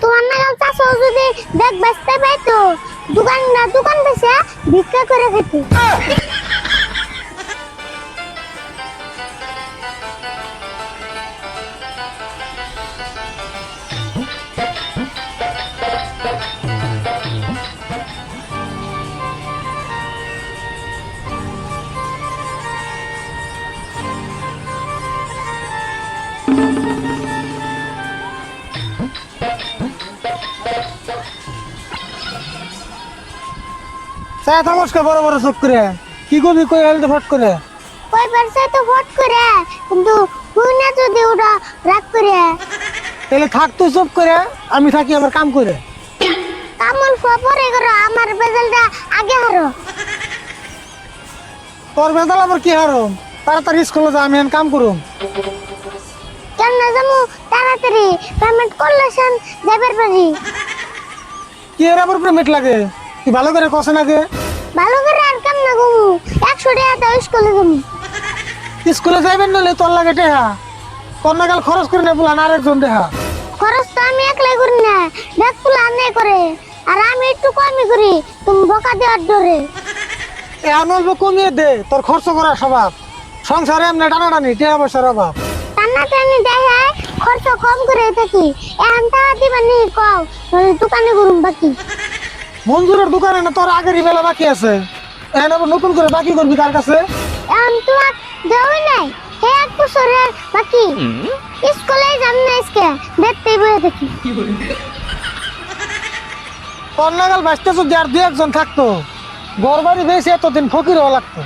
তোমার নাগাল চাষও যদি ব্যাগ বেচতে পাইতো। দোকান না দোকান বেচে ভিক্ষা করে খেতে। চায় বড় বড় চোখ করে। কি করবি কই আলতে ফট করে? কই পারছে তো ভোট করে? কিন্তু হুই না যদি রাগ করে। তাহলে থাক তুই চুপ করে আমি থাকি আমার কাম করে। কামল পরে করো আমার বেজালটা আগে হারো। তোর বেদাল আমার কি হারম তাড়াতাড়ি স্কুলে যা আমি কাম করুম। কেন না যাব তাড়াতাড়ি পেমেন্ট করলে সেন যাবার পারি। কি এর আবার পেমেন্ট লাগে? কি ভালো করে কষে নাকি ভালো করে আর কেমন না ঘুমু একশো টাকা দাও স্কুলে ঘুমু স্কুলে যাইবেন নলে তোর লাগে তোর নাগাল খরচ করে না আরেকজন দেহা খরচ তো আমি একলাই করি না। ব্যাগ ফুল আনে করে। আর আমি একটু কমই করি। তুমি বকা দেওয়ার ডরে এখন অল্প কমিয়ে দে তোর খরচ করার স্বভাব। সংসারে এমনি টানাটানি টেহা পয়সার অভাব। টানা টানি দেখে খরচ কম করে থাকি। এখন টাকা দিবা নি কও। নইলে দোকানে করুম বাকি। মঞ্জুরের দোকানে না তোর আগেরই বেলা বাকি আছে? এখন আবার নতুন করে বাকি করবি কার কাছে? এখন তোমার দেওয়াই নাই। হে এক বছরের বাকি। স্কুলে যাম না আজকে। দেখতে বয়ে থাকি। নাগাল বাঁচতে যদি আর দু একজন থাকতো। ঘর বাড়ি বেশি এতদিন ফকির হওয়া লাগতো।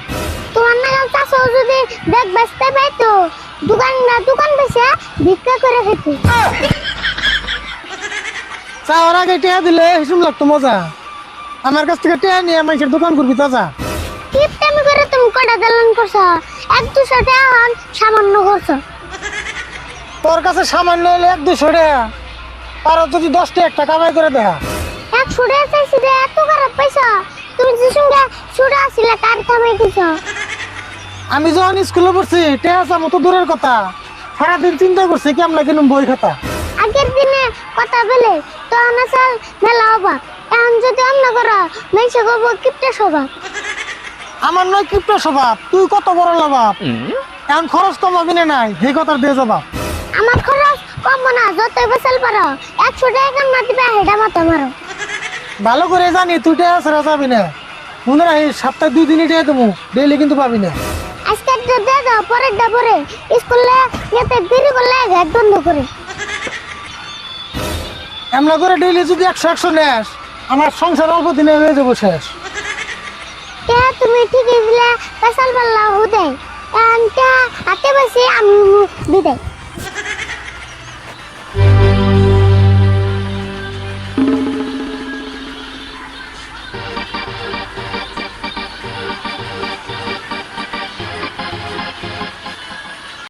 তোমার নাগাল চাষও যদি দেখ বেচতে পাইতো দোকান না দোকান বেচে ভিক্ষা করে খেতে। চাওয়ার আগে টেহা দিলে হিসুম লাগতো মজা। আমার কাছ থেকে টেহা নিয়ে মানুষের দোকান করবি তাজা কিপটামি করে তুমি কটা দালান করছ? এক দুশো টাকা হন সামান্য করছ। তোর কাছে সামান্য হলে এক দুশো টাকা আর যদি দশটা একটা কামাই করে দেখা একশো টাকা চাইছি রে এত খারাপ পয়সা তুমি যে সঙ্গে ছুটে আসছিলে কার থামাই দিছো আমি যখন স্কুলে পড়ছি টেহা চামো তো দূরের কথা। সারাদিন চিন্তা করছি কেমন কিনুম বই খাতা। আগের দিনে কথা বলে তখন আসল মেলা অবাক এখন যদি অন্য করো মেসে করব কিপটা স্বভাব। আমার নয় কিপ্ট স্বভাব তুই কত বড় লাভাব। এখন খরচ কমাবি না নাই সেই কথার দিয়ে জবাব। আমার খরচ কম না যতই বেসাল পারো একশো টাকা মাতি পা হেডা মাথা মারো। ভালো করে জানি তুই টেহা ছাড়া যাবি না। মনে রাখি সপ্তাহে দুই দিনই টেহা দেবো ডেইলি কিন্তু পাবি না। একটা দিয়ে দাও পরেরটা পরে। স্কুলে যেতে দেরি করলে ঘাট বন্ধ করে। এমন করে ডেইলি যদি একশো একশো নেস আমার সংসার অল্প দিনে হয়ে যাব শেষ। কে তুমি ঠিকই দিলে বেসাল পাল্লা হুদে এখন হাতে বসে আমি বিদায়